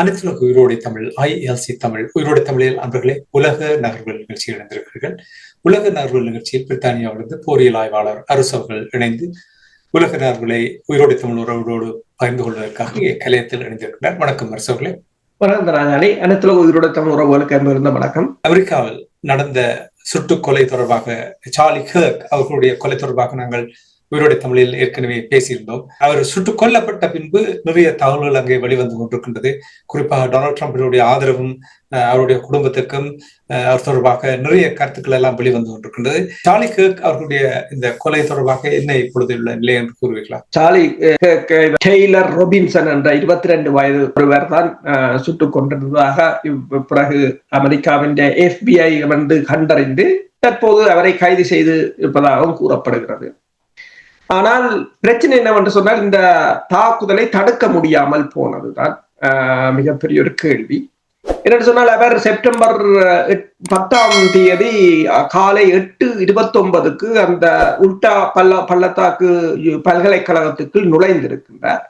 அனைத்துலக உயிரோடை தமிழ் ஐஎல்சி தமிழ் உயிரோடை தமிழில் அன்பர்களே உலக நகர்வுகள் நிகழ்ச்சியில் இணைந்திருக்கிறீர்கள். உலக நகர்வுகள் நிகழ்ச்சியில் பிரித்தானியாவிலிருந்து போரியல் ஆய்வாளர் அரசு அவர்கள் இணைந்து உலக நகர்வுகளை உயிரோடை தமிழ் உறவோடு பகிர்ந்து கொள்வதற்காக இங்கே கலையத்தில் இணைந்திருக்கிறார். வணக்கம் அரசு அவர்களே. வணக்கம் ராஜாணி அனைத்துல உயிரோட தமிழ் உறவுகளுக்கு அன்பிருந்த வணக்கம். அமெரிக்காவில் நடந்த சுட்டுக் கொலை தொடர்பாக சார்லி ஹர்க் அவர்களுடைய கொலை தொடர்பாக நாங்கள் உயிரோடை தமிழில் ஏற்கனவே பேசியிருந்தோம். அவர் சுட்டுக் கொல்லப்பட்ட பின்பு நிறைய தகவல்கள் அங்கே வெளிவந்து கொண்டிருக்கின்றது. குறிப்பாக டொனால்ட் ட்ரம்பினுடைய ஆதரவும் அஹ், அவருடைய குடும்பத்திற்கும் அவர் தொடர்பாக நிறைய கருத்துக்கள் எல்லாம் வெளிவந்து கொண்டிருக்கின்றது. சார்லி கேக் அவர்களுடைய இந்த கொலை தொடர்பாக என்ன இப்பொழுது உள்ள நிலை என்று கூறுவீர்களா? சார்லி டெய்லர் ரொபின்சன் என்ற இருபத்தி ரெண்டு வயது ஒருவர் தான் சுட்டுக் கொண்டிருந்ததாக இவ் பிறகு அமெரிக்காவின் எஃபிஐ வந்து கண்டறிந்து தற்போது அவரை கைது செய்து இருப்பதாகவும் கூறப்படுகிறது. ஆனால் பிரச்சனை என்னவென்று சொன்னால் இந்த தாக்குதலை தடுக்க முடியாமல் போனதுதான் மிகப்பெரிய ஒரு கேள்வி. என்னென்னு சொன்னால் அவர் செப்டம்பர் பத்தாம் தேதி காலை எட்டு இருபத்தொன்பதுக்கு அந்த உல்டா பல்ல பள்ளத்தாக்கு பல்கலைக்கழகத்துக்குள் நுழைந்திருக்கின்றார்.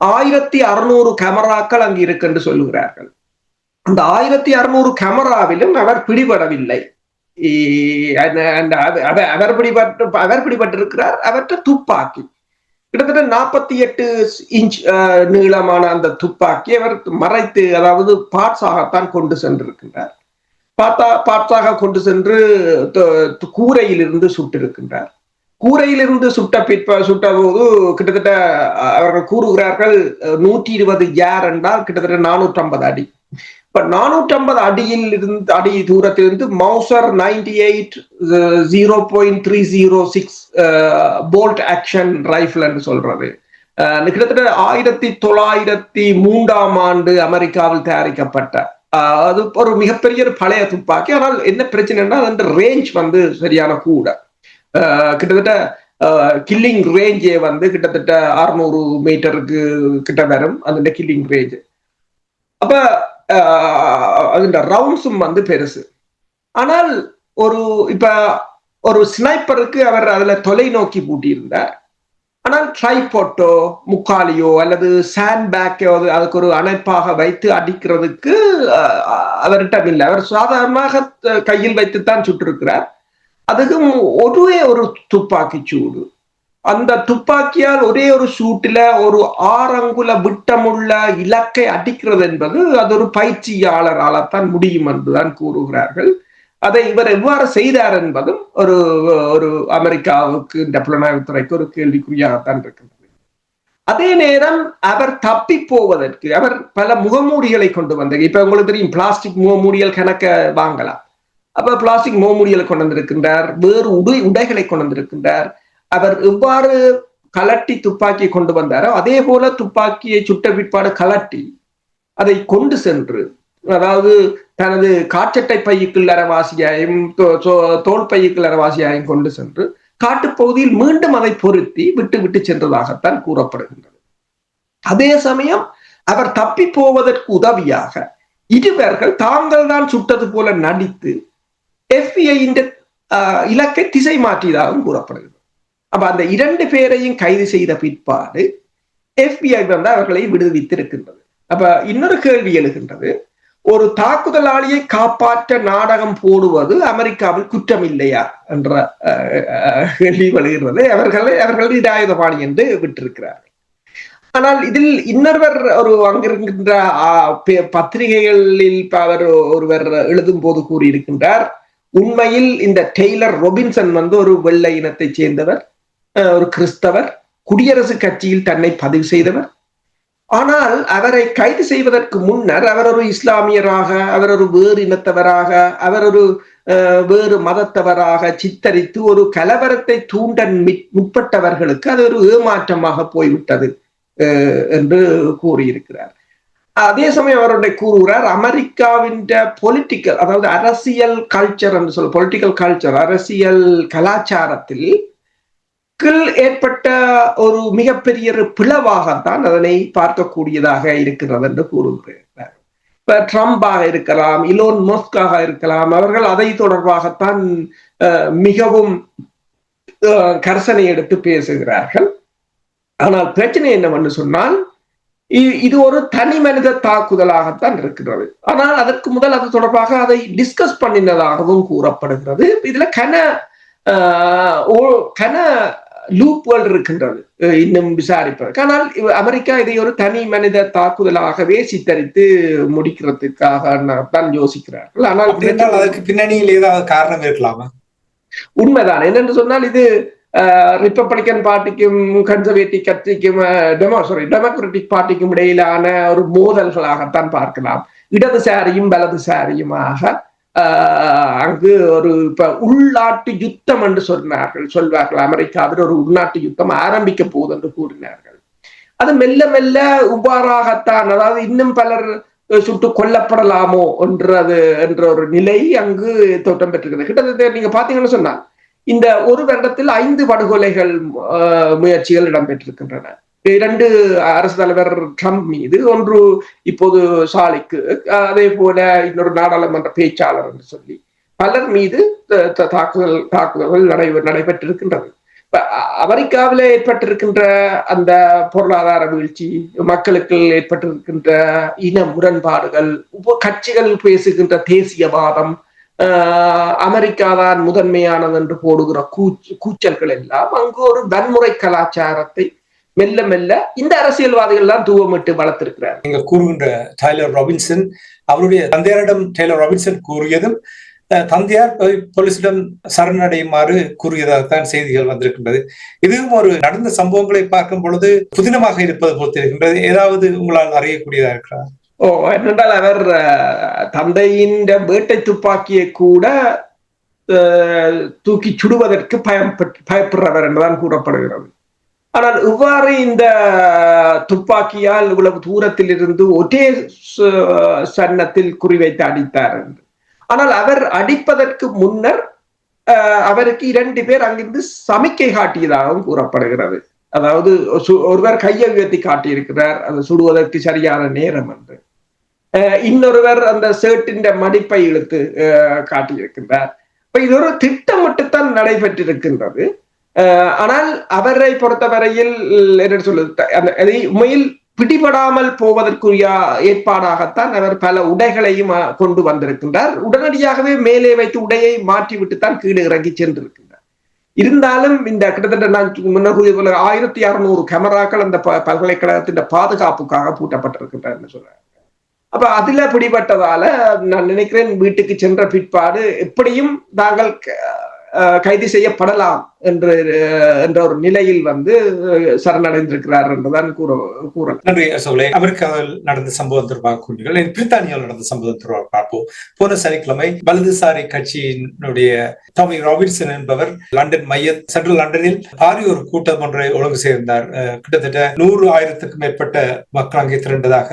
ஆயிரத்தி அறுநூறு கேமராக்கள் அங்கு இருக்கு என்று சொல்லுகிறார்கள். அந்த ஆயிரத்தி அறுநூறு கேமராவிலும் அவர் பிடிபடவில்லை. அவர் பிடிபட்டு அவர் பிடிபட்டிருக்கிறார் அவற்றை துப்பாக்கி கிட்டத்தட்ட நாற்பத்தி எட்டு இன்ச் நீளமான அந்த துப்பாக்கி அவர் மறைத்து அதாவது பார்ட்ஸாகத்தான் கொண்டு சென்றிருக்கின்றார் பார்த்தா பார்ட்ஸாக கொண்டு சென்று கூரையிலிருந்து சுட்டிருக்கின்றார் கூரையிலிருந்து சுட்ட பிற்ப சுட்ட போது கிட்டத்தட்ட அவர்கள் கூறுகிறார்கள் நூற்றி இருபது யார் என்றால் கிட்டத்தட்ட நானூற்றி ஐம்பது அடி இப்ப நானூற்றி ஐம்பது அடியில் இருந்து அடி தூரத்திலிருந்து Mauser ninety eight zero point three zero six bolt action ரைஃபிள்னு சொல்றது. Uh, கிட்டத்தட்ட ஆயிரத்தி தொள்ளாயிரத்தி மூன்றாம் ஆண்டு அமெரிக்காவில் தயாரிக்கப்பட்ட uh, அது ஒரு மிகப்பெரிய ஒரு பழைய துப்பாக்கி. ஆனால் என்ன பிரச்சனைன்னா அந்த ரேஞ்ச் வந்து சரியான கூட. Uh, கிட்டத்தட்ட கில்லிங் ரேஞ்சே வந்து கிட்டத்தட்ட அறுநூறு மீட்டருக்கு கிட்ட வரும் அந்த கில்லிங் ரேஞ்ச் அப்ப அஹ், ரவுண்ட்ஸும் வந்து பெருசு. ஆனால் ஒரு இப்ப ஒரு ஸ்னைப்பருக்கு அவர் அதுல தொலைநோக்கி பூட்டியிருந்தார். ஆனால் ட்ரைபோட்டோ முக்காலியோ அல்லது சாண்ட் பேக்கோ அதுக்கு ஒரு அணைப்பாக வைத்து அடிக்கிறதுக்கு அவர்கிட்ட இல்லை. அவர் சாதாரணமாக த- கையில் வைத்துத்தான் சுட்டிருக்கிறார். அதுக்கும் ஒரே ஒரு துப்பாக்கி சூடு. அந்த துப்பாக்கியால் ஒரே ஒரு சூட்டில ஒரு ஆறங்குல விட்டமுள்ள இலக்கை அடிக்கிறது என்பது அது ஒரு பயிற்சியாளரால்தான் முடியும் என்றுதான் கூறுகிறார்கள். அதை இவர் எவ்வாறு செய்தார் என்பதும் ஒரு ஒரு அமெரிக்காவுக்கு இந்த புலனாய்வுத்துறைக்கு ஒரு கேள்விக்குறியாகத்தான் இருக்கிறது அதே நேரம் அவர் தப்பி போவதற்கு அவர் பல முகமூடிகளை கொண்டு வந்தார் இப்ப உங்களுக்கு தெரியும் பிளாஸ்டிக் முகமூடிகள் கணக்க வாங்கலாம். அப்ப பிளாஸ்டிக் முகமூடிகளை கொண்டு வந்திருக்கின்றார் வேறு உடை உடைகளை கொண்டு வந்திருக்கின்றார். அவர் எவ்வாறு கலட்டி துப்பாக்கியை கொண்டு வந்தாரோ அதே போல துப்பாக்கியை சுட்ட பிற்பாடு கலட்டி அதை கொண்டு சென்று அதாவது தனது காற்றட்டை பையுக்குள் அரவாசியாயும் தோல் பையுக்குள் அரவாசியாயும் கொண்டு சென்று காட்டுப்பகுதியில் மீண்டும் அதை பொருத்தி விட்டு விட்டு சென்றதாகத்தான் கூறப்படுகின்றது. அதே சமயம் அவர் தப்பி போவதற்கு உதவியாக இருவர்கள் தாங்கள் தான் சுட்டது போல நடித்து FBI இந்த ஆஹ், இலக்கை திசை மாற்றியதாகவும் கூறப்படுகிறது. அப்ப அந்த இரண்டு பேரையும் கைது செய்த பிற்பாடு எஃபிஐ வந்து அவர்களை விடுவித்திருக்கின்றது. அப்ப இன்னொரு கேள்வி எழுகின்றது. ஒரு தாக்குதலாளியை காப்பாற்ற நாடகம் போடுவது அமெரிக்காவில் குற்றம் இல்லையா என்ற கேள்வி வருகிறது அவர்களை அவர்கள் நிராயுதபாணி என்று விட்டிருக்கிறார்கள். ஆனால் இதில் இன்னொருவர் ஒரு அங்கிருக்கின்ற பத்திரிகைகளில் அவர் ஒருவர் எழுதும் போது கூறியிருக்கின்றார் உண்மையில் இந்த டெய்லர் ரொபின்சன் வந்து ஒரு வெள்ளை இனத்தைச் சேர்ந்தவர். ஒரு கிறிஸ்தவர் குடியரசுக் கட்சியில் தன்னை பதிவு செய்தவர். ஆனால் அவரை கைது செய்வதற்கு முன்னர் அவர் ஒரு இஸ்லாமியராக அவர் ஒரு வேறு இனத்தவராக அவர் ஒரு அஹ், வேறு மதத்தவராக சித்தரித்து ஒரு கலவரத்தை தூண்ட முற்பட்டவர்களுக்கு அது ஒரு ஏமாற்றமாக போய்விட்டது அஹ், என்று கூறியிருக்கிறார். அதே சமயம் அவருடைய கூறுகிறார் அமெரிக்காவின் பொலிட்டிக்கல் அதாவது அரசியல் கல்ச்சர் என்று சொல்ல பொலிட்டிக்கல் கல்ச்சர் அரசியல் கலாச்சாரத்தில் கீழ் ஏற்பட்ட ஒரு மிகப்பெரிய ஒரு பிளவாகத்தான் அதனை பார்க்கக்கூடியதாக இருக்கிறது என்று கூறுகிறார். இப்ப ட்ரம்பாக இருக்கலாம் இலோன் மோஸ்காக இருக்கலாம் அவர்கள் அதை தொடர்பாகத்தான் மிகவும் அஹ், கர்சனை எடுத்து பேசுகிறார்கள். ஆனால் பிரச்சனை என்னவென்று சொன்னால் இ- இது ஒரு தனி மனித தாக்குதலாகத்தான் இருக்கிறது. ஆனால் அதற்கு முதல் அது தொடர்பாக அதை டிஸ்கஸ் பண்ணினதாகவும் கூறப்படுகிறது. இதுல கன ஆஹ், ஓ- கன லூப்புகள் இருக்கின்றது. இன்னும் விசாரிப்பதற்கு ஆனால் அமெரிக்கா இதை ஒரு தனி மனித தாக்குதலாகவே சித்தரித்து முடிக்கிறதுக்காக தான் யோசிக்கிறார்கள் ஆனால் அதற்கு பின்னணியில் ஏதாவது காரணம் இருக்கலாமா? உண்மைதான். என்னென்று சொன்னால் இது ரிப்பப்ளிக்கன் பார்ட்டிக்கும் கன்சர்வேட்டிவ் கட்சிக்கும் டெமோ சாரி டெமோக்ராட்டிக் பார்ட்டிக்கும் இடையிலான ஒரு மோதல்களாகத்தான் பார்க்கலாம். இடதுசாரியும் வலதுசாரியுமாக அங்கு ஒரு இப்ப உள்நாட்டு யுத்தம் என்று சொன்னார்கள். சொல்வார்கள் அமெரிக்காவில் ஒரு உள்நாட்டு யுத்தம் ஆரம்பிக்க போகுது என்று கூறினார்கள். அது மெல்ல மெல்ல உபாராகத்தான் அதாவது இன்னும் பலர் சுட்டு கொல்லப்படலாமோ என்றது என்ற ஒரு நிலை அங்கு தோற்றம் பெற்றிருக்கிறது. கிட்டத்தட்ட நீங்க பாத்தீங்கன்னு சொன்னா இந்த ஒரு வருடத்தில் ஐந்து படுகொலைகள் ஆஹ், முயற்சிகள் இடம்பெற்றிருக்கின்றன. இரண்டு அரசு தலைவர் ட்ரம்ப் மீது ஒன்று இப்போது சாலைக்கு அதே போல இன்னொரு நாடாளுமன்ற பேச்சாளர் என்று சொல்லி. பலர் மீது தாக்குதல் தாக்குதல்கள் நடை நடைபெற்றிருக்கின்றது. அமெரிக்காவில ஏற்பட்டிருக்கின்ற அந்த பொருளாதார வீழ்ச்சி மக்களுக்கு ஏற்பட்டிருக்கின்ற இன முரண்பாடுகள் கட்சிகள் பேசுகின்ற தேசியவாதம் ஆஹ் அமெரிக்கா தான் முதன்மையானது என்று போடுகிற கூச்சு கூச்சல்கள் எல்லாம் அங்கு ஒரு வன்முறை கலாச்சாரத்தை மெல்ல மெல்ல இந்த அரசியல்வாதிகள் தான் தூவமிட்டு வளர்த்திருக்கிறார் நீங்கள் கூறுகின்ற டைலர் ராபின்சன் அவருடைய தந்தையரிடம் டைலர் ராபின்சன் கூறியதும் தந்தையார் போய் போலீசிடம் சரணடையுமாறு கூறியதாகத்தான் செய்திகள் வந்திருக்கின்றது. இதுவும் ஒரு நடந்த சம்பவங்களை பார்க்கும் பொழுது புதினமாக இருப்பது போல் தெரிகின்றது. ஏதாவது உங்களால் அறியக்கூடியதா இருக்கிறார் ஓ என்னென்றால் அவர் தந்தையின் வேட்டை துப்பாக்கியை கூட தூக்கி சுடுவதற்கு பயப்பட்டு பயப்படுறவர் என்றுதான் கூறப்படுகிறது. ஆனால் இவ்வாறு இந்த துப்பாக்கியால் இவ்வளவு தூரத்தில் இருந்து ஒரே சன்னத்தில் குறிவைத்து அடித்தார் என்று. ஆனால் அவர் அடிப்பதற்கு முன்னர் அவருக்கு இரண்டு பேர் அங்கிருந்து சமிக்கை காட்டியதாகவும் கூறப்படுகிறது. அதாவது ஒருவர் கையை உயர்த்தி காட்டியிருக்கிறார் அது சுடுவதற்கு சரியான நேரம் என்று. இன்னொருவர் அந்த சேட்டின் மடிப்பை இழுத்து காட்டியிருக்கின்றார். இப்ப இது ஒரு திட்டமிட்டுத்தான் நடைபெற்றிருக்கின்றது. ஆனால் அவரை பொறுத்தவரையில் என்ன சொல்லுது உண்மையில் பிடிபடாமல் போவதற்குரிய ஏற்பாடாகத்தான் அவர் பல உடைகளையும் கொண்டு வந்திருக்கின்றார். உடனடியாகவே மேலே வைத்து உடையை மாற்றிவிட்டு தான் கீழே இறங்கி சென்றிருக்கின்றார். இருந்தாலும் இந்த கிட்டத்தட்ட நான் முன்னர் கூறிய போல ஆயிரத்தி அறுநூறு கேமராக்கள் அந்த ப- பல்கலைக்கழகத்தின் பாதுகாப்புக்காக பூட்டப்பட்டிருக்கின்றன சொல்றாங்க. அப்ப அதுல பிடிபட்டதால நான் நினைக்கிறேன் வீட்டுக்கு சென்ற பிற்பாடு எப்படியும் தாங்கள் கைது செய்யப்படலாம். என்று என்ற ஒரு நிலையில் வந்து சரணடைந்திருக்கிறார் என்றுதான் கூற கூற. நன்றி அசோகலே. அமெரிக்காவில் நடந்த சம்பவம் தொடர்பாக கூறுங்கள் பிரித்தானியாவில் நடந்த சம்பவம் தொடர்பாக பார்ப்போம். போன சனிக்கிழமை வலதுசாரி கட்சியினுடைய டாமி ராபின்சன் என்பவர் லண்டன் மைய சென்ட்ரல் லண்டனில் பாரிய ஒரு கூட்டம் ஒன்றை ஒழுங்கு செய்திருந்தார். கிட்டத்தட்ட நூறு ஆயிரத்துக்கும் மேற்பட்ட மக்கள் அங்கே திரண்டதாக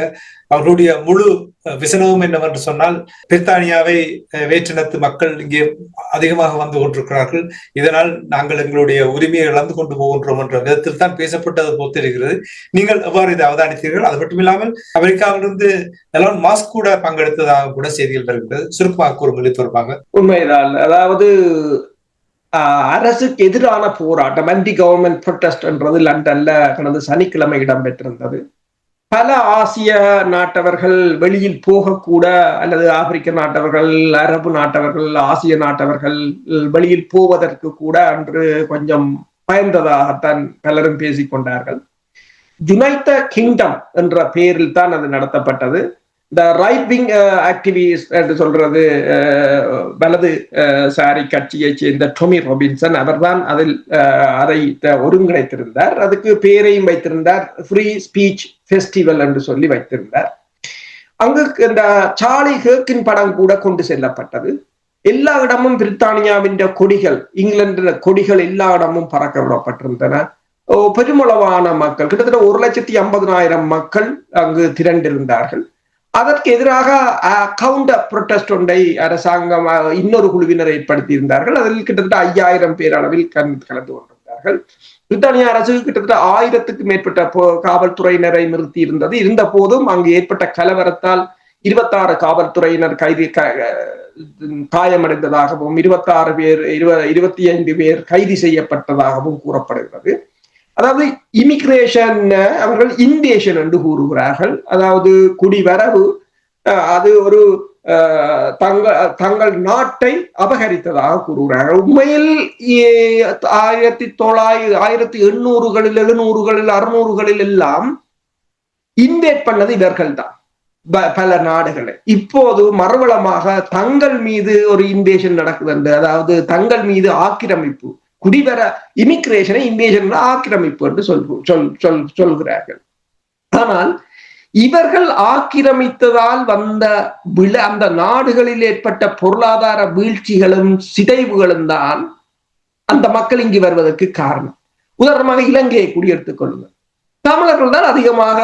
அவர்களுடைய முழு அஹ், விசனமும் என்னவென்று சொன்னால் பிரித்தானியாவை வேற்றினத்து மக்கள் இங்கே அதிகமாக வந்து கொண்டிருக்கிறார்கள். இதனால் நாங்கள் எங்களுடைய உரிமையை இழந்து கொண்டு போகின்றோம் என்ற விதத்தில் தான் பேசப்பட்டது போல் நீங்கள் எவ்வாறு இதை அவதானித்தீர்கள்? அது மட்டும் இல்லாமல் அமெரிக்காவிலிருந்து எலான் மாஸ்க் கூட பங்கெடுத்ததாக கூட செய்திகள் வருகிறது சுருக்கமாக கூறுங்கள் தொடர்பாக. உண்மைதான். அதாவது அரசுக்கு எதிரான போராட்டம் ஆன்டி கவர்மெண்ட் ப்ரொட்டஸ்ட் என்றது லண்டன்ல கடந்த சனிக்கிழமை இடம்பெற்றிருந்தது. பல ஆசிய நாட்டவர்கள் வெளியில் போகக்கூட அல்லது ஆப்பிரிக்க நாட்டவர்கள் அரபு நாட்டவர்கள் ஆசிய நாட்டவர்கள் வெளியில் போவதற்கு கூட அன்று கொஞ்சம் பயந்ததாகத்தான் பலரும் பேசிக் கொண்டார்கள் கிங்டம் என்ற பெயரில் தான் அது நடத்தப்பட்டது. இந்த ரைட் விங் ஆக்டிவிஸ்ட் என்று சொல்றது அஹ், வலது அஹ், சாரி கட்சியைச் சேர்ந்த டொமி ரொபின்சன் அவர்தான் அதில் uh, அதை ஒருங்கிணைத்திருந்தார். அதுக்கு பேரையும் வைத்திருந்தார். ஃப்ரீ ஸ்பீச் ஃபெஸ்டிவல் என்று சொல்லி வைத்திருந்தார். அங்கு இந்த சார்லி ஹேக்கின் படம் கூட கொண்டு செல்லப்பட்டது. எல்லா இடமும் பிரித்தானியாவின் கொடிகள் இங்கிலாந்து கொடிகள் எல்லா இடமும் பறக்க விடப்பட்டிருந்தன பெருமளவான மக்கள் கிட்டத்தட்ட ஒரு லட்சத்தி ஐம்பதனாயிரம் மக்கள் அங்கு திரண்டிருந்தார்கள். அதற்கு எதிராக கவுண்டர் புரொட்டஸ்ட் ஒன்றை அரசாங்கம் இன்னொரு குழுவினர் ஏற்படுத்தி இருந்தார்கள் அதில் கிட்டத்தட்ட ஐயாயிரம் பேர் அளவில் கலந்து கலந்து கொண்டிருந்தார்கள். பிரித்தானிய அரசு கிட்டத்தட்ட ஆயிரத்துக்கு மேற்பட்ட காவல்துறையினரை நிறுத்தி இருந்தது இருந்த போதும் அங்கு ஏற்பட்ட கலவரத்தால் இருபத்தாறு காவல்துறையினர் கைது காயமடைந்ததாகவும் இருபத்தாறு பேர் இருபத்தி ஐந்து பேர் கைது செய்யப்பட்டதாகவும் கூறப்படுகிறது. அதாவது இமிக்ரேஷன் அவர்கள் இன்வேஷன் என்று கூறுகிறார்கள். அதாவது குடிவரவு அது ஒரு தங்கள் தங்கள் நாட்டை அபகரித்ததாக கூறுகிறார்கள். உண்மையில் ஆயிரத்தி தொள்ளாயிரத்தி ஆயிரத்தி எண்ணூறுகளில் எழுநூறுகளில் அறுநூறுகளில் எல்லாம் இன்வேட் பண்ணது இவர்கள் தான். பல நாடுகளை. இப்போது மறுவளமாக தங்கள் மீது ஒரு இன்வேஷன் நடக்குது அதாவது தங்கள் மீது ஆக்கிரமிப்பு குடிவர இமிகிரேஷனை இன்வேஷன் ஆக்கிரமிப்பு என்று சொல் சொல் சொல் சொல்கிறார்கள். ஆனால் இவர்கள் ஆக்கிரமித்ததால் வந்த விழ அந்த நாடுகளில் ஏற்பட்ட பொருளாதார வீழ்ச்சிகளும் சிதைவுகளும் தான் அந்த மக்கள் இங்கு வருவதற்கு காரணம். உதாரணமாக இலங்கையை குடியெடுத்துக் கொள்ளுங்கள். தமிழர்கள் தான் அதிகமாக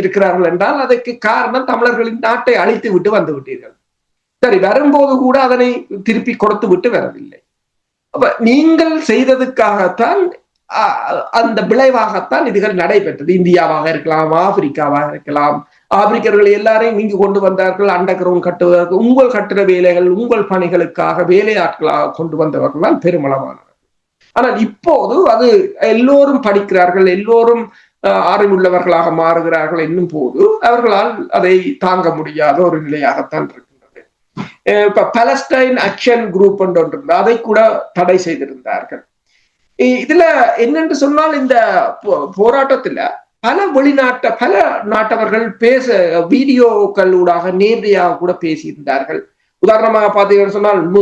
இருக்கிறார்கள் என்றால் அதற்கு காரணம் தமிழர்களின் நாட்டை அழித்து விட்டு வந்து விட்டீர்கள். சரி வரும்போது கூட அதனை திருப்பி கொடுத்து விட்டு வரவில்லை. அப்ப நீங்கள் செய்ததுக்காகத்தான் அஹ், அந்த விளைவாகத்தான் இதுகள் நடைபெற்றது. இந்தியாவாக இருக்கலாம் ஆப்பிரிக்காவாக இருக்கலாம். ஆப்பிரிக்கர்கள் எல்லாரையும் இங்கு கொண்டு வந்தார்கள் அண்டர் கிரவுண்ட் கட்டுவதற்கு. உங்கள் கட்டுற வேலைகள் உங்கள் பணிகளுக்காக வேலையாட்களாக கொண்டு வந்தவர்கள் தான் பெருமளவானவர் ஆனால் இப்போது அது எல்லோரும் படிக்கிறார்கள் எல்லோரும் அஹ், அறிவுள்ளவர்களாக மாறுகிறார்கள் என்னும் போது அவர்களால் அதை தாங்க முடியாத ஒரு நிலையாகத்தான் இருக்கின்றது இப்ப பலஸ்டைன் அக்ஷன் குரூப் ஒன்று அதை கூட தடை செய்திருந்தார்கள். இதுல என்னென்று சொன்னால் இந்த போராட்டத்துல பல வெளிநாட்ட பல நாட்டவர்கள் பேச வீடியோக்களூடாக நேரடியாக கூட பேசியிருந்தார்கள். உதாரணமாக பார்த்தீங்கன்னு சொன்னால்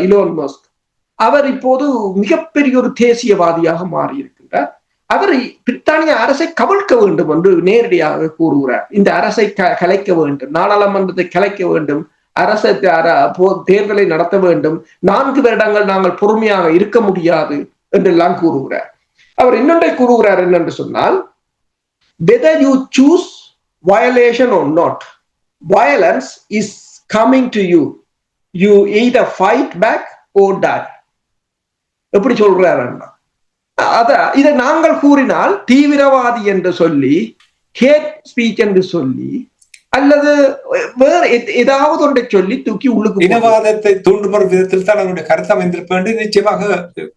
இலோன் மஸ்க் அவர் இப்போது மிகப்பெரிய ஒரு தேசியவாதியாக மாறியிருக்கின்றார். அவர் பிரித்தானிய அரசை கவிழ்க்க வேண்டும் என்று நேரடியாக கூறுகிறார். இந்த அரசை க- கலைக்க வேண்டும் நாடாளுமன்றத்தை கலைக்க வேண்டும் அரசை தேர்தலை நடத்த வேண்டும். நான்கு வருடங்கள் நாங்கள் பொறுமையாக இருக்க முடியாது என்றெல்லாம் கூறுகிறார். அவர் இன்னொன்றை கூறுகிறார் என்னென்று சொன்னால் whether you choose violation or not violence is coming to you. You either fight back or die. எப்படி சொல்றாருன்னா அத இதை நாங்கள் கூறினால் தீவிரவாதி என்று சொல்லி ஹேட் ஸ்பீச் என்று சொல்லி அல்லது வேற ஏதாவது ஒன்றை சொல்லி தூக்கி உள்ளுக்கு இனவாதத்தை தூண்டும் ஒரு விதத்தில் தான் அவருடைய கருத்து அமைந்திருப்ப என்று நிச்சயமாக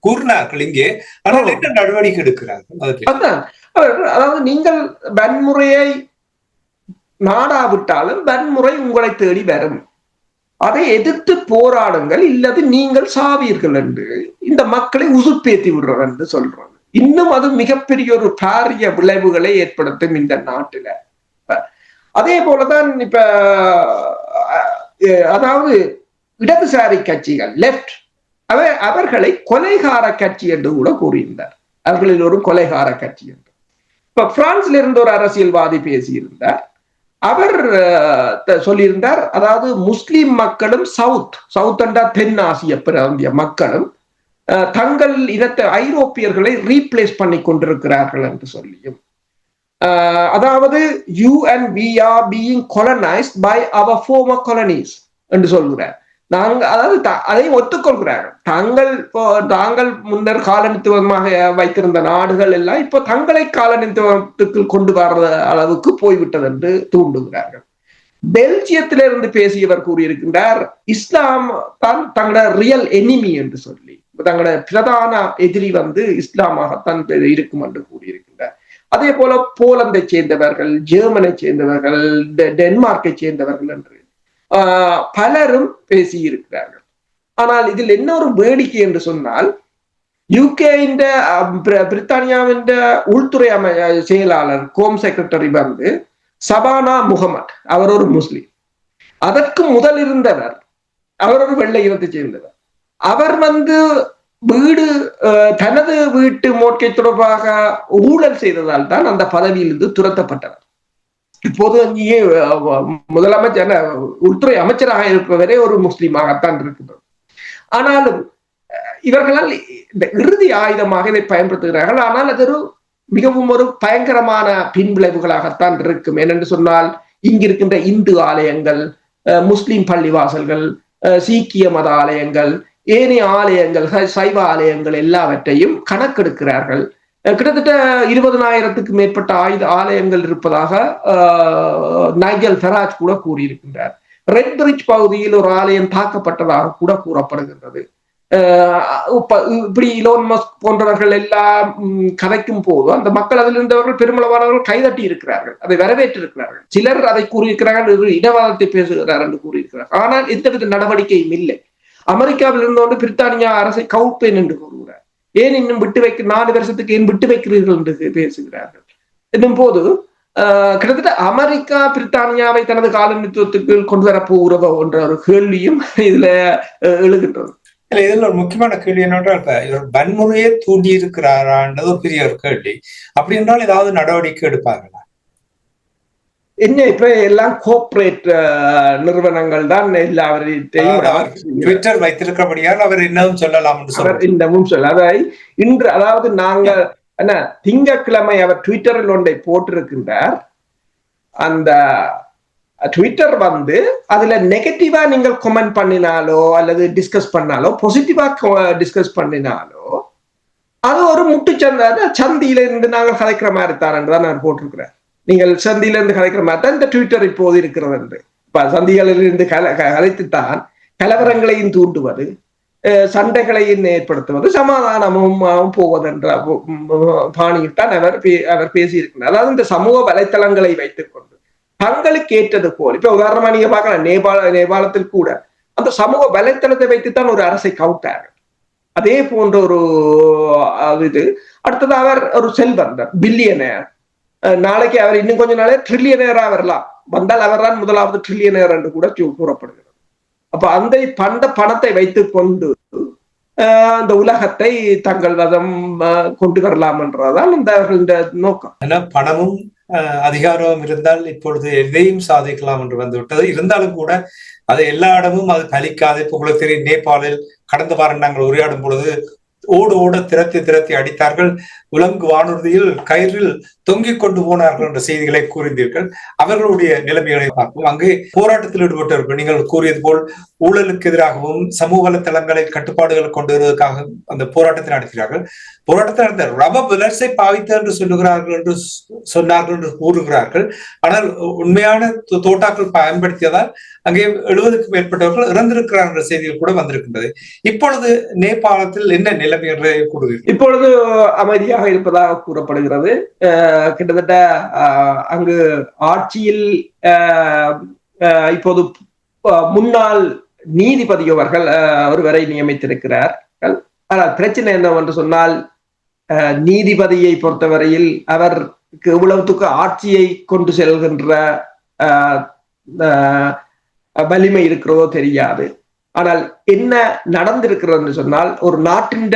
கூறினார்கள் இங்கே. ஆனால். என்ன நடவடிக்கை எடுக்கிறார்கள்? அதாவது நீங்கள் வன்முறையை நாடாவிட்டாலும் வன்முறை உங்களை தேடி வரும். அதை எதிர்த்து போராடுங்கள் இல்லது நீங்கள் சாவீர்கள் என்று இந்த மக்களை உசுப்பேத்தி விடுறோம் என்று சொல்றாங்க இன்னும் அது மிகப்பெரிய ஒரு பாரிய விளைவுகளை ஏற்படுத்தும் இந்த நாட்டுல. அதே போலதான் இப்ப அதாவது இடதுசாரி கட்சிகள் லெப்ட் அவ அவர்களை கொலைகார கட்சி என்று கூட கூறியிருந்தார். அவர்களில் ஒரு கொலைகார கட்சி என்று. இப்ப பிரான்ஸ்ல இருந்து ஒரு அரசியல்வாதி பேசியிருந்தார். அவர் சொல்லியிருந்தார் அதாவது முஸ்லிம் மக்களும் சவுத் சவுத் அண்டா தென் ஆசிய பிராந்திய மக்களும் தங்கள் இனத்தை ஐரோப்பியர்களை ரீப்ளேஸ் பண்ணி கொண்டிருக்கிறார்கள் என்று சொல்லியும் அதாவது you and we are being colonised by our former colonies என்று சொல்கிறார். நாங்க அதாவது அதையும் அதை தாங்கள் இப்போ தாங்கள் முன்னர் காலனித்துவமாக வைத்திருந்த நாடுகள் எல்லாம் இப்போ தங்களை காலனித்துவத்துக்கு கொண்டு வர்ற அளவுக்கு போய்விட்டது என்று தூண்டுகிறார்கள். பெல்ஜியத்திலிருந்து பேசியவர் கூறியிருக்கின்றார் இஸ்லாம் தான் தங்களோட ரியல் எனிமி என்று சொல்லி. தங்களோட பிரதான எதிரி வந்து இஸ்லாமாகத்தான் பெ- இருக்கும் என்று கூறியிருக்கின்றார். அதே போல போலந்தை சேர்ந்தவர்கள் ஜெர்மனை சேர்ந்தவர்கள் டென்மார்க்கை சேர்ந்தவர்கள் என்று பலரும் பேசியிருக்கிறார்கள். ஆனால் இதில் என்ன ஒரு வேடிக்கை என்று சொன்னால் யூகேயின் பிரித்தானியாவின் உள்துறை அமை செயலாளர் ஹோம் செக்ரட்டரி வந்து சபானா முகமட் அவர் ஒரு முஸ்லிம். அதற்கு முதல் இருந்தவர் அவர் ஒரு வெள்ளை இனத்தை சேர்ந்தவர். அவர் வந்து வீடு அஹ், தனது வீட்டு மோட்கை தொடர்பாக ஊழல் செய்ததால் தான் அந்த பதவியிலிருந்து துரத்தப்பட்டவர். இப்போது அங்கேயே முதலமைச்சர் உள்துறை அமைச்சராக இருப்பவரே ஒரு முஸ்லீமாகத்தான் இருக்கின்றது ஆனாலும் அஹ், இவர்களால் இந்த இறுதி ஆயுதமாக இதை பயன்படுத்துகிறார்கள். ஆனால் அது ஒரு மிகவும் ஒரு பயங்கரமான பின்விளைவுகளாகத்தான் இருக்கும். ஏனென்று சொன்னால் இங்கிருக்கின்ற இந்து ஆலயங்கள் அஹ், முஸ்லிம் பள்ளிவாசல்கள் சீக்கிய மத ஆலயங்கள் ஏனைய ஆலயங்கள் சை- சைவ ஆலயங்கள் எல்லாவற்றையும் கணக்கெடுக்கிறார்கள். கிட்டத்தட்ட இருபதனாயிரத்துக்கு மேற்பட்ட ஆயுத ஆலயங்கள் இருப்பதாக அஹ், நைஜல் ஃபெராஜ் கூட கூறியிருக்கின்றார். ரெட் பிரிட்ஜ் பகுதியில் ஒரு ஆலயம் தாக்கப்பட்டதாக கூட கூறப்படுகின்றது. இப்படி இலோன் மஸ்க் போன்றவர்கள் எல்லாம் கதைக்கும் போது அந்த மக்கள் அதில் இருந்தவர்கள் பெருமளவானவர்கள் கைதட்டி இருக்கிறார்கள். அதை வரவேற்றிருக்கிறார்கள். சிலர் அதை கூறியிருக்கிறார்கள் இனவாதத்தை பேசுகிறார் என்று கூறியிருக்கிறார் ஆனால் எந்தவித நடவடிக்கையும் இல்லை. அமெரிக்காவில் இருந்தோண்டு பிரித்தானியா அரசை கவுப்பேன் என்று கூறுகிறார். ஏன் இன்னும் விட்டு வைக்க நாலு வருஷத்துக்கு ஏன் விட்டு வைக்கிறீர்கள் என்று பேசுகிறார்கள். என்னும் போது ஆஹ், கிட்டத்தட்ட அமெரிக்கா பிரித்தானியாவை தனது காலனித்துவத்துக்கு கொண்டு வரப்போகிறதோ என்ற ஒரு கேள்வியும் இதுல அஹ், எழுகின்றது. இல்ல இதுல ஒரு முக்கியமான கேள்வி என்னென்றால் இவர் வன்முறையை தூண்டி இருக்கிறாரான்றது ஒரு பெரிய ஒரு கேள்வி. அப்படி என்றால் ஏதாவது நடவடிக்கை எடுப்பார்களா? என்ன இப்ப எல்லாம் கோஆபரேட் நிறுவனங்கள் தான் எல்லாவற்றையும் அதாவது ட்விட்டர் வைத்திருக்கிறபடியால் அவர் என்னவும் சொல்லலாம் இன்னமும் சொல்ல அதை இன்று அதாவது நாங்கள் என்ன திங்கட்கிழமை அவர் ட்விட்டரில் ஒன்றை போட்டிருக்கின்றார். அந்த ட்விட்டர் வந்து அதுல நெகட்டிவா நீங்கள் கமெண்ட் பண்ணினாலோ அல்லது டிஸ்கஸ் பண்ணாலோ பாசிட்டிவா டிஸ்கஸ் பண்ணினாலோ அது ஒரு முட்டுச்சந்தை சந்தியில இருந்து நாங்கள் கதைக்கிற மாதிரி தான் தான் அவர் போட்டிருக்கிறார். நீங்கள் சந்தியில இருந்து கலைக்கிற மாதிரி. தான் இந்த ட்விட்டர் இப்போது இருக்கிறது என்று. இப்ப சந்திகளிலிருந்து கல க- கலைத்துத்தான் கலவரங்களையும் தூண்டுவது அஹ் சண்டைகளையும் ஏற்படுத்துவது சமாதானமும் போவதென்ற உம் பாணியில் தான் அவர் பே- அவர் பேசியிருக்கிறார். அதாவது இந்த சமூக வலைத்தளங்களை வைத்துக் கொண்டு தங்களுக்கு ஏற்றது போல் இப்ப உதாரணமா நீங்க பார்க்கலாம் நேபாள நேபாளத்தில் கூட அந்த சமூக வலைத்தளத்தை வைத்துத்தான் ஒரு அரசை கவுட்டார்கள் அதே போன்ற ஒரு இது. அடுத்தது அவர் ஒரு செல்வந்தர் பில்லியனர் நாளைக்கு அவர் இன்னும் கொஞ்ச நாளே ட்ரில்லியனேரா வரலாம். வந்தால் அவர்தான் முதலாவது ட்ரில்லியனேர் என்று கூட கூறப்படுகிறது. அப்ப அந்த பண்ட பணத்தை வைத்துக் கொண்டு ஆஹ், அந்த உலகத்தை தங்கள் வதம் கொண்டு வரலாம் என்றதான் இந்த அவர்களின் நோக்கம். ஏன்னா பணமும் அஹ், அதிகாரமும் இருந்தால் இப்பொழுது எதையும் சாதிக்கலாம் என்று வந்துவிட்டது. இருந்தாலும் கூட அது எல்லா இடமும் அது பலிக்காது. இப்போ உங்களுக்கு தெரியும் நேபாளில் கடந்த வாரம் நாங்கள் உரையாடும் பொழுது ஓடு ஓட திரத்தி திரத்தி அடித்தார்கள். உலங்கு வானூர்தியில் கயிறில் தொங்கிக் கொண்டு போனார்கள் என்ற செய்திகளை கூறியிருந்தீர்கள் அவர்களுடைய நிலைமைகளை பார்ப்போம். அங்கே போராட்டத்தில் ஈடுபட்டவர்கள் நீங்கள் கூறியது போல் ஊழலுக்கு எதிராகவும் சமூக வலைத்தளங்களை கட்டுப்பாடுகள் கொண்டு வருவதற்காக அந்த போராட்டத்தை நடத்துகிறார்கள் போராட்டத்தை நடந்த ரவ புலர்ஸை பாவித்த என்று சொல்லுகிறார்கள் என்று சொ- சொன்னார்கள் என்று கூறுகிறார்கள். ஆனால் உண்மையான தோ- தோட்டாக்கள் பயன்படுத்தியதால் அங்கே எழுபதுக்கும் மேற்பட்டவர்கள் இறந்திருக்கிறார்கள் என்ற செய்திகள் கூட வந்திருக்கின்றது. இப்பொழுது நேபாளத்தில் என்ன நிலைமை என்று கூறுகிறீர்கள் இப்பொழுது அமைதியாக இருப்பதாக கூறப்படுகிறது. கிட்டத்தட்ட அங்கு ஆட்சியில் இப்போது முன்னாள் நீதிபதி அவர்கள் ஒருவரை நியமித்திருக்கிறார்கள். ஆனால் பிரச்சனை என்னவென்று சொன்னால் நீதிபதியை பொறுத்தவரையில் அவருக்கு எவ்வளவுக்கு ஆட்சியை கொண்டு செல்கின்ற வலிமை இருக்கிறதோ தெரியாது. ஆனால் என்ன நடந்திருக்கிறது சொன்னால் ஒரு நாட்டின்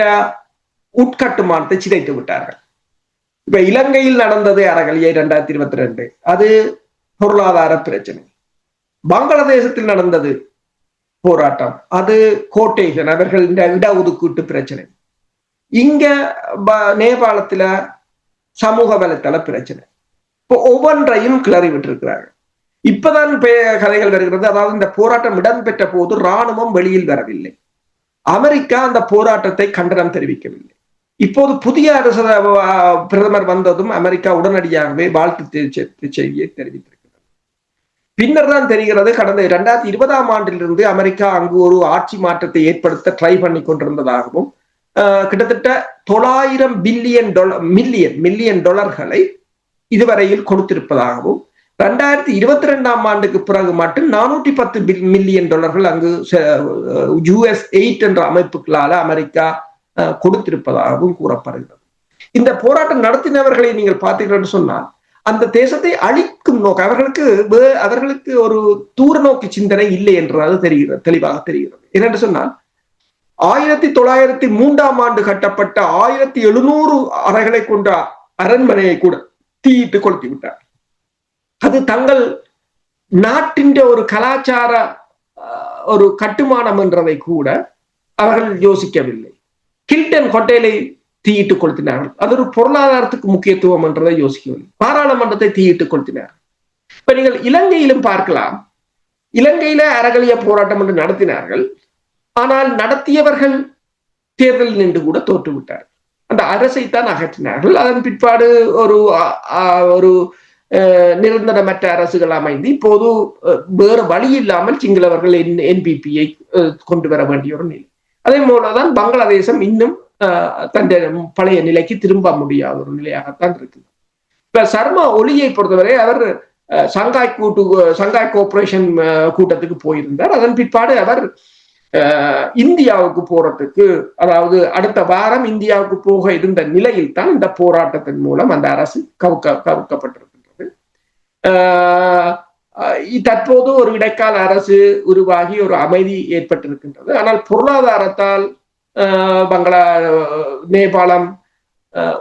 உட்கட்டுமானத்தை சிதைத்து விட்டார்கள். இப்ப இலங்கையில் நடந்தது அறகலியை இரண்டாயிரத்தி இருபத்தி ரெண்டு. அது பொருளாதார பிரச்சனை. பங்களாதேசத்தில் நடந்தது போராட்டம். அது கோட்டேஷன் அவர்களின் இடஒதுக்கீட்டு பிரச்சனை. இங்க நேபாளத்துல சமூக வலைத்தள பிரச்சனை. இப்போ ஒவ்வொன்றையும் கிளறி விட்டிருக்கிறார்கள். இப்பதான் பே- கதைகள் வருகிறது. அதாவது இந்த போராட்டம் இடம்பெற்ற போது ராணுவம் வெளியில் வரவில்லை. அமெரிக்கா அந்த போராட்டத்தை கண்டனம் தெரிவிக்கவில்லை. இப்போது புதிய அரசு பிரதமர் வந்ததும் அமெரிக்கா உடனடியாகவே வாழ்த்து செய்தியை தெரிவித்திருக்கிறது. பின்னர் தான் தெரிகிறது கடந்த இரண்டாயிரத்தி இருபதாம் ஆண்டிலிருந்து அமெரிக்கா அங்கு ஒரு ஆட்சி மாற்றத்தை ஏற்படுத்த ட்ரை பண்ணி கொண்டிருந்ததாகவும் கிட்டத்தட்ட தொள்ளாயிரம் பில்லியன் டாலர் மில்லியன் மில்லியன் டாலர்களை இதுவரையில் கொடுத்திருப்பதாகவும் ரெண்டாயிரத்தி இருபத்தி ரெண்டாம் ஆண்டுக்கு பிறகு மட்டும் நானூற்றி பத்து மில்லியன் டாலர்கள் அங்கு யுஎஸ் எயிட் என்ற அமைப்புகளால அமெரிக்கா கொடுத்திருப்பதாகவும் கூறப்படுகிறது. இந்த போராட்டம் நடத்தினவர்களை நீங்கள் பார்த்தீர்கள் என்று சொன்னால் அந்த தேசத்தை அழிக்கும் நோக்கம் அவர்களுக்கு அவர்களுக்கு ஒரு தூர நோக்கி சிந்தனை இல்லை என்றது தெரிகிறது தெளிவாக தெரிகிறது. என்னென்று சொன்னால் ஆயிரத்தி தொள்ளாயிரத்தி மூன்றாம் ஆண்டு கட்டப்பட்ட ஆயிரத்தி எழுநூறு அறைகளை கொண்ட அரண்மனையை கூட தீயிட்டு கொளுத்தி விட்டார். அது தங்கள் நாட்டின் ஒரு கலாச்சார ஒரு கட்டுமானம் என்றதை கூட அவர்கள் யோசிக்கவில்லை. கில்டன் ஹோட்டலை தீயிட்டு கொளுத்தினார்கள் அது ஒரு பொருளாதாரத்துக்கு முக்கியத்துவம் என்றதை யோசிக்கவில்லை. பாராளுமன்றத்தை தீயிட்டு கொளுத்தினார். இப்ப நீங்கள் இலங்கையிலும் பார்க்கலாம். இலங்கையில அறகலிய போராட்டம் என்று நடத்தினார்கள். ஆனால் நடத்தியவர்கள் தேர்தலில் நின்று கூட தோற்றுவிட்டார். அந்த அரசை தான் அகற்றினார்கள். அதன் பிற்பாடு ஒரு ஒரு நிரந்தரமற்ற அரசுகள் அமைந்து இப்போது வேறு வழி இல்லாமல் சிங்களவர்கள் என்பிபியை கொண்டு வர வேண்டிய ஒரு நிலை. அதே போலதான் பங்களாதேசம் இன்னும் அஹ், தன் பழைய நிலைக்கு திரும்ப முடியாத ஒரு நிலையாகத்தான் இருக்குது. இப்ப சர்மா ஒளியை பொறுத்தவரை அவர் சங்காய் கூட்டு சங்காய் கோஆபரேஷன் கூட்டத்துக்கு போயிருந்தார். அதன் பிற்பாடு அவர் அஹ், இந்தியாவுக்கு போறதுக்கு அதாவது அடுத்த வாரம் இந்தியாவுக்கு போக இருந்த நிலையில் தான் இந்த போராட்டத்தின் மூலம் அந்த அரசு கவுக்க கவுக்கப்பட்டிருக்கின்றது. ஆஹ் தற்போது ஒரு இடைக்கால அரசு உருவாகி ஒரு அமைதி ஏற்பட்டிருக்கின்றது. ஆனால் பொருளாதாரத்தால் பங்களா நேபாளம்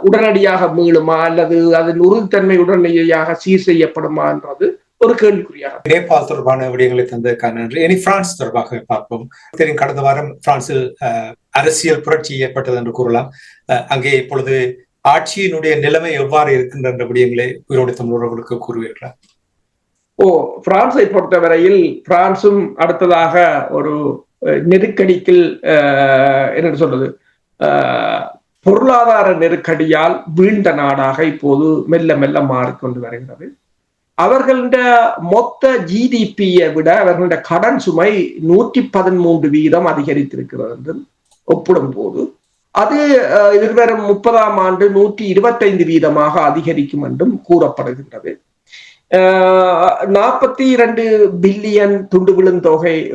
உடனடியாக மீளுமா அல்லது அதன் உறுதித்தன்மை உடனடியாக சீர் செய்யப்படுமா என்றது ஒரு கேள்விக்குறியாக நேபாள் தொடர்பான விடயங்களை தந்ததற்கான நன்றி. இனி பிரான்ஸ் தொடர்பாக பார்ப்போம். தெரியும் கடந்த வாரம் பிரான்சில் அஹ், அரசியல் புரட்சி ஏற்பட்டது என்று கூறலாம். அஹ், அங்கே இப்பொழுது ஆட்சியினுடைய நிலைமை எவ்வாறு இருக்கின்ற விடயங்களை உயிரோடு தமிழர்களுக்கு கூறுவீர்களா? ஓ பிரான்ஸை பொறுத்தவரையில் பிரான்சும் அடுத்ததாக ஒரு அஹ், நெருக்கடிக்கு என்ன சொல்றது? பொருளாதார நெருக்கடியால் வீழ்ந்த நாடாக இப்போது மெல்ல மெல்ல மாறிக்கொண்டு வருகிறது. அவர்களுடைய மொத்த ஜிடிபியை விட அவர்களுடைய கடன் சுமை நூற்றி பதிமூன்று வீதம் அதிகரித்திருக்கிறது என்று ஒப்பிடும் போது அது அஹ், எதிர்வரும் முப்பதாம் ஆண்டு நூற்றி இருபத்தைந்து வீதமாக அதிகரிக்கும் என்றும் கூறப்படுகின்றது. நாற்பத்தி இரண்டு பில்லியன் துண்டு விழும் தொகை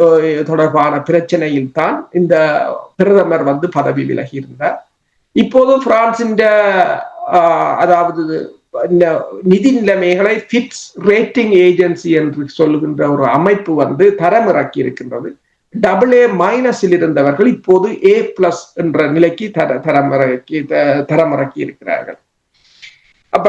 தொடர்பான பிரச்சனையில் தான் இந்த பிரதமர் வந்து பதவி விலகி இருந்தார். இப்போது பிரான்சின் அதாவது நிதி நிலைமைகளை ஃபிட்ஸ் ரேட்டிங் ஏஜென்சி என்று சொல்லுகின்ற ஒரு அமைப்பு வந்து தரமிறக்கி இருக்கின்றது. டபுள் ஏ மைனஸில் இருந்தவர்கள் இப்போது ஏ பிளஸ் என்ற நிலைக்கு தர தரமிறக்கி த- தரமிறக்கி இருக்கிறார்கள். அப்ப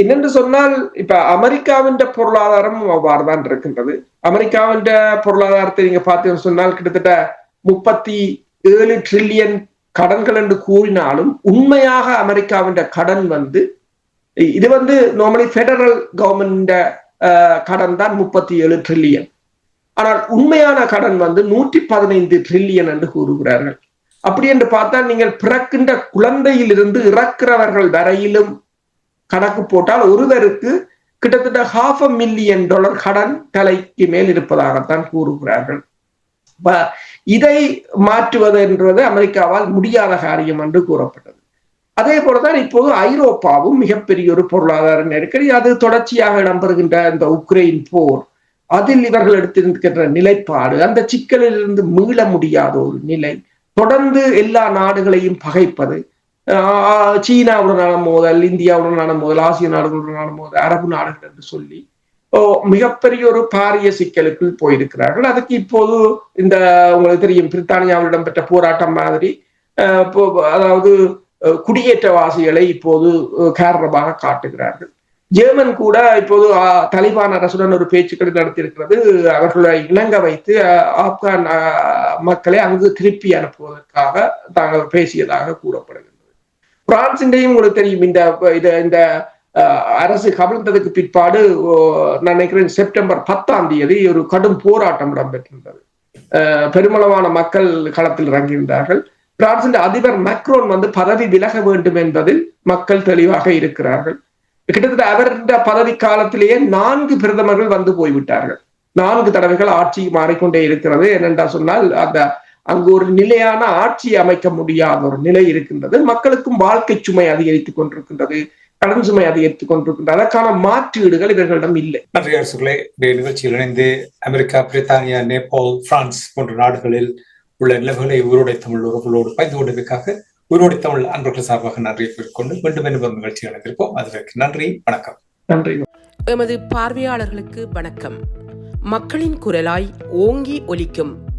என்னென்று சொன்னால் இப்ப அமெரிக்காவின் பொருளாதாரம் அவ்வாறு தான் இருக்கின்றது. அமெரிக்காவின் பொருளாதாரத்தை நீங்க பார்த்தீங்கன்னு சொன்னால் கிட்டத்தட்ட முப்பத்தி ஏழு ட்ரில்லியன் கடன்கள் என்று கூறினாலும் உண்மையாக அமெரிக்காவின் கடன் வந்து இது வந்து நார்மலி ஃபெடரல் கவர்மெண்ட் கடன் தான் முப்பத்தி ஏழு ட்ரில்லியன் ஆனால் உண்மையான கடன் வந்து நூற்றி பதினைந்து ட்ரில்லியன் என்று கூறுகிறார்கள். அப்படி என்று பார்த்தால் நீங்கள் பிறக்கின்ற குழந்தையிலிருந்து இறக்கிறவர்கள் வரையிலும் கணக்கு போட்டால் ஒருவருக்கு கிட்டத்தட்ட ஹாஃப் அ மில்லியன் டாலர் கடன் தலைக்கு மேல் இருப்பதாகத்தான் கூறுகிறார்கள். இதை மாற்றுவது என்றது அமெரிக்காவால் முடியாத காரியம் என்று கூறப்பட்டது. அதே போலதான் இப்போது ஐரோப்பாவும் மிகப்பெரிய ஒரு பொருளாதார நெருக்கடி. அது தொடர்ச்சியாக இடம்பெறுகின்ற இந்த உக்ரைன் போர் அதில் இவர்கள் எடுத்திருக்கின்ற நிலைப்பாடு அந்த சிக்கலில் இருந்து மீள முடியாத ஒரு நிலை. தொடர்ந்து எல்லா நாடுகளையும் பகைப்பது சீனாவுடனான மோதல் இந்தியாவுடனான மோதல் ஆசிய நாடுகளுடனான மோதல் அரபு நாடுகள் என்று சொல்லி மிகப்பெரிய ஒரு பாரிய சிக்கலுக்குள் போயிருக்கிறார்கள். அதுக்கு இப்போது இந்த உங்களுக்கு தெரியும் பிரித்தானியாவில் பெற்ற போராட்டம் மாதிரி அதாவது குடியேற்றவாசிகளை இப்போது காரணமாக காட்டுகிறார்கள். ஜெர்மன் கூட இப்போது தலிபான் அரசுடன் ஒரு பேச்சுக்களை நடத்தியிருக்கிறது. அவர்களை இணங்க வைத்து ஆப்கான் மக்களை அங்கு திருப்பி அனுப்புவதற்காக தாங்கள் பேசியதாக கூறப்படுகிறது. பிரான்சின்டையும் உங்களுக்கு தெரியும். இந்த இந்த அரசு கவிழ்ந்ததுக்கு பிற்பாடு நான் நினைக்கிறேன் செப்டம்பர் பத்தாம் தேதி ஒரு கடும் போராட்டம் இடம்பெற்றிருந்தது. பெருமளவான மக்கள் களத்தில் இறங்கியிருந்தார்கள். பிரான்சின் அதிபர் மேக்ரோன் வந்து பதவி விலக வேண்டும் என்பதில் மக்கள் தெளிவாக இருக்கிறார்கள். கிட்டத்தட்ட அவருடைய பதவி காலத்திலேயே நான்கு பிரதமர்கள் வந்து போய்விட்டார்கள். நான்கு தடவைகள் ஆட்சி மாறிக்கொண்டே இருக்கிறது. என்னென்றா சொன்னால் அந்த அங்கு ஒரு நிலையான ஆட்சி அமைக்க முடியாத ஒரு நிலை இருக்கின்றது. மக்களுக்கும் வாழ்க்கை சுமை அதிகரித்துக் கொண்டிருக்கின்றது. கடன் சுமை அதிகரித்துக் கொண்டிருக்கின்றது. அதற்கான மாற்றீடுகள் இவர்களிடம் இல்லை. நன்றி அரசுகளே இந்த நிகழ்ச்சியில் இணைந்து அமெரிக்கா பிரித்தானியா நேபாள் பிரான்ஸ் போன்ற நாடுகளில் உள்ள நிலைமைகளை உயிரோடை தமிழ் உறவுகளோடு பகிர்ந்து கொண்டதற்காக உயிரோடை தமிழ் அன்பர்கள் சார்பாக நன்றியை கூறிக்கொண்டு மீண்டும் மீண்டும் ஒரு நிகழ்ச்சியில் இணைந்திருப்போம். அதற்கு நன்றி வணக்கம். நன்றி. எமது பார்வையாளர்களுக்கு வணக்கம். மக்களின் குரலாய் ஓங்கி ஒலிக்கும்